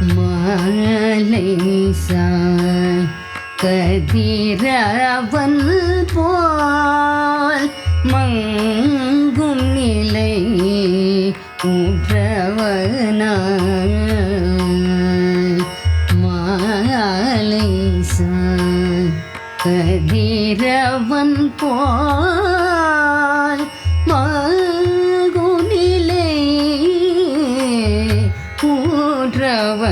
மாலை சாய் கதிரவன் போல் மங்கும் நிலை உற்றவனாய். மாலை சாய் கதிரவன் போல் மா போன்றவனாய்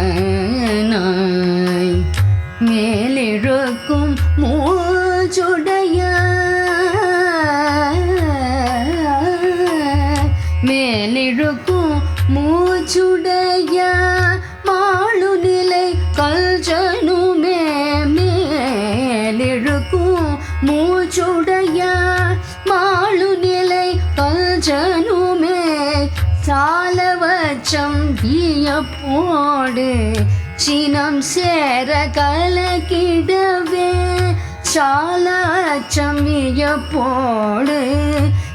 மேலிழுக்கும் மூச்சுடைய மேலிழுக்கும் மூச்சுடைய மாழு நிலை கல்ஜனுமே மேலிழுக்கும் மூச்சுடைய மாழு நிலை கல்ஜனு சாலவச்சம் வியப்போடு சினம் சேர கலக்கிடவே. சாலச்சம் வியப்போடு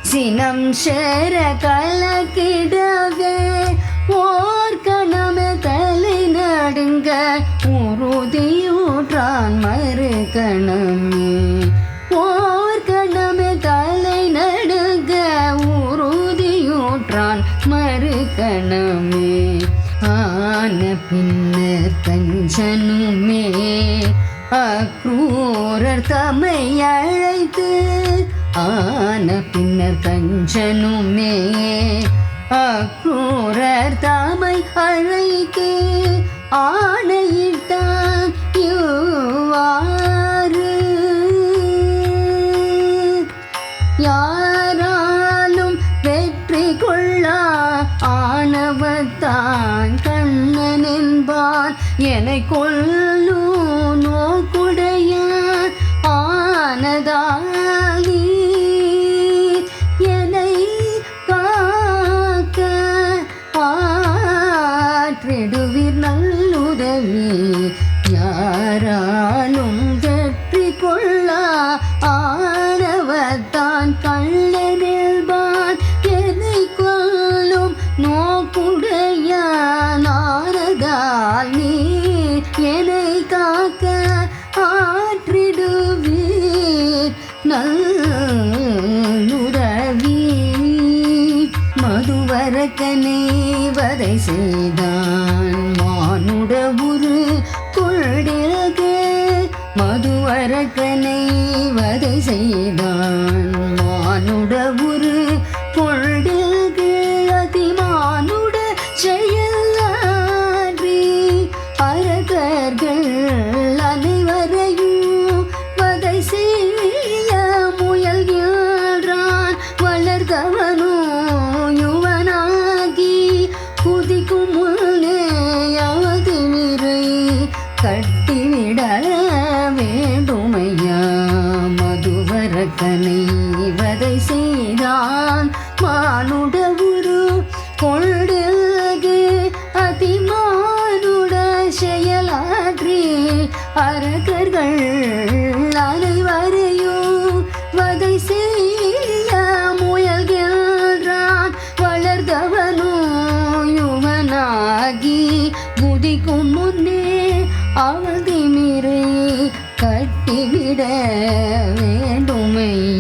சினம் சேர கலக்கிடவே. ஓர் கணமே தலை நடுங்க. உறுதியூற்றான் மறு கணமே. கணமே ஆன பின்னர் கஞ்சனுமே அக்ரூரர் தமை அழைத்து ஆன பின்னர் கஞ்சனுமே அக்ரூரர் தமை அழைத்து ஆணையில் அவத்தான் கண்ணன் என்பான். என்னை கொல்லு ஆற்றிடுவீர் மதுவரக்கனே வதை செய்தான் மானுட உரு கொள்டில்க மதுவரக்கனை வதை செய்தான் மானுட மதுவரக்கனை வதை செய்தான் மானுட உரு கொள்டகு அதிமானுட செயலாற்றி அரகர்கள் அனைவரையும் வதை செய்ய முயல்கின்றான். வளர்ந்தவனோ யுவனாகி குதிக்கும் முன்னே அவதி மீறி கட்டிவிட வேண்டுமை.